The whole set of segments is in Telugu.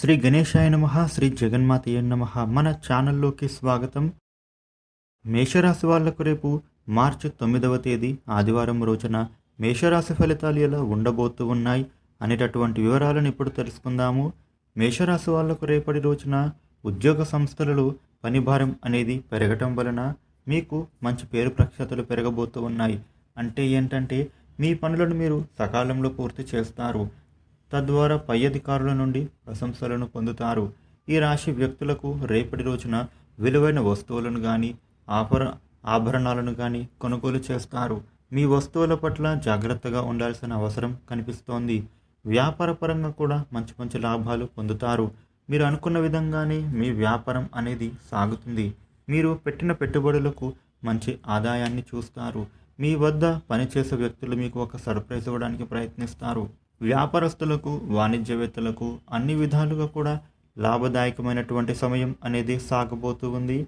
శ్రీ గణేశాయ నమ శ్రీ జగన్మాతయ్య నమ. మన ఛానల్లోకి స్వాగతం. మేషరాశి వాళ్ళకు రేపు మార్చి తొమ్మిదవ తేదీ ఆదివారం రోజున మేషరాశి ఫలితాలు ఎలా ఉండబోతూ ఉన్నాయి అనేటటువంటి వివరాలను ఇప్పుడు తెలుసుకుందాము. మేషరాశి వాళ్ళకు రేపటి రోజున ఉద్యోగ సంస్థలలో పని భారం అనేది పెరగటం వలన మీకు మంచి పేరు ప్రఖ్యాతులు పెరగబోతూ ఉన్నాయి. అంటే ఏంటంటే మీ పనులను మీరు సకాలంలో పూర్తి చేస్తారు. తద్వారా పై అధికారుల నుండి ప్రశంసలను పొందుతారు. ఈ రాశి వ్యక్తులకు రేపటి రోజున విలువైన వస్తువులను కానీ ఆభర ఆభరణాలను కానీ కొనుగోలు చేస్తారు. మీ వస్తువుల పట్ల జాగ్రత్తగా ఉండాల్సిన అవసరం కనిపిస్తోంది. వ్యాపారపరంగా కూడా మంచి మంచి లాభాలు పొందుతారు. మీరు అనుకున్న విధంగానే మీ వ్యాపారం అనేది సాగుతుంది. మీరు పెట్టిన పెట్టుబడులకు మంచి ఆదాయాన్ని చూస్తారు. మీ వద్ద పనిచేసే వ్యక్తులు మీకు ఒక సర్ప్రైజ్ ఇవ్వడానికి ప్రయత్నిస్తారు. వ్యాపారస్తులకు వాణిజ్యవేత్తలకు అన్ని విధాలుగా కూడా లాభదాయకమైనటువంటి సమయం అనేది సాగబోతూ ఉంది.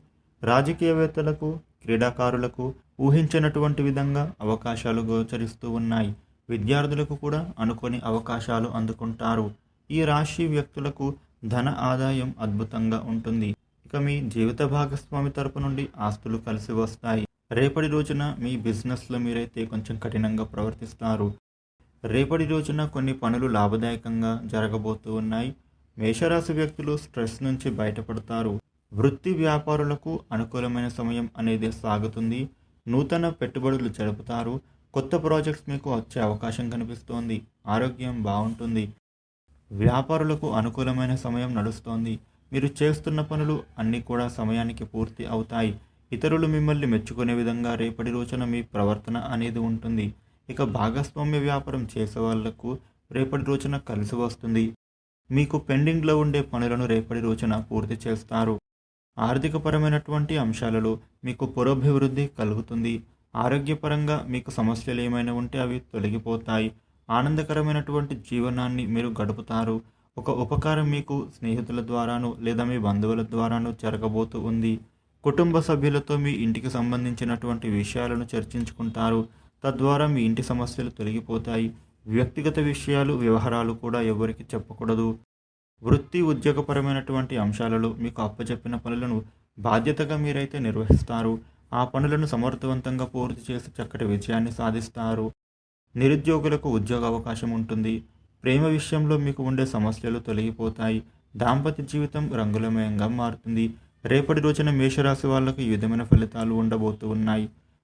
రాజకీయవేత్తలకు క్రీడాకారులకు ఊహించినటువంటి విధంగా అవకాశాలు గోచరిస్తూ ఉన్నాయి. విద్యార్థులకు కూడా అనుకోని అవకాశాలు అందుకుంటారు. ఈ రాశి వ్యక్తులకు ధన ఆదాయం అద్భుతంగా ఉంటుంది. ఇక మీ జీవిత భాగస్వామి తరపు నుండి ఆస్తులు కలిసి వస్తాయి. రేపటి రోజున మీ బిజినెస్లో మీరైతే కొంచెం కఠినంగా ప్రవర్తిస్తారు. రేపటి రోజున కొన్ని పనులు లాభదాయకంగా జరగబోతూ ఉన్నాయి. మేషరాశి వ్యక్తులు స్ట్రెస్ నుంచి బయటపడతారు. వృత్తి వ్యాపారులకు అనుకూలమైన సమయం అనేది సాగుతుంది. నూతన పెట్టుబడులు జరుపుతారు. కొత్త ప్రాజెక్ట్స్ మీకు వచ్చే అవకాశం కనిపిస్తోంది. ఆరోగ్యం బాగుంటుంది. వ్యాపారులకు అనుకూలమైన సమయం నడుస్తోంది. మీరు చేస్తున్న పనులు అన్నీ కూడా సమయానికి పూర్తి అవుతాయి. ఇతరులు మిమ్మల్ని మెచ్చుకునే విధంగా రేపటి రోజున మీ ప్రవర్తన అనేది ఉంటుంది. ఇక భాగస్వామ్య వ్యాపారం చేసే వాళ్ళకు రేపటి రోజున కలిసి వస్తుంది. మీకు పెండింగ్లో ఉండే పనులను రేపటి రోజున పూర్తి చేస్తారు. ఆర్థికపరమైనటువంటి అంశాలలో మీకు పురోభివృద్ధి కలుగుతుంది. ఆరోగ్యపరంగా మీకు సమస్యలు ఏమైనా ఉంటే అవి తొలగిపోతాయి. ఆనందకరమైనటువంటి జీవనాన్ని మీరు గడుపుతారు. ఒక ఉపకారం మీకు స్నేహితుల ద్వారాను లేదా మీ బంధువుల ద్వారాను జరగబోతూ ఉంది. కుటుంబ సభ్యులతో మీ ఇంటికి సంబంధించినటువంటి విషయాలను చర్చించుకుంటారు. తద్వారా మీ ఇంటి సమస్యలు తొలగిపోతాయి. వ్యక్తిగత విషయాలు వ్యవహారాలు కూడా ఎవరికి చెప్పకూడదు. వృత్తి ఉద్యోగపరమైనటువంటి అంశాలలో మీకు అప్పచెప్పిన పనులను బాధ్యతగా మీరైతే నిర్వహిస్తారు. ఆ పనులను సమర్థవంతంగా పూర్తి చేసి చక్కటి విజయాన్ని సాధిస్తారు. నిరుద్యోగులకు ఉద్యోగ అవకాశం ఉంటుంది. ప్రేమ విషయంలో మీకు ఉండే సమస్యలు తొలగిపోతాయి. దాంపత్య జీవితం రంగులమయంగా మారుతుంది. రేపటి రోజున మేషరాశి వాళ్ళకు ఈ విధమైన ఫలితాలు ఉండబోతూ ఉన్నాయి.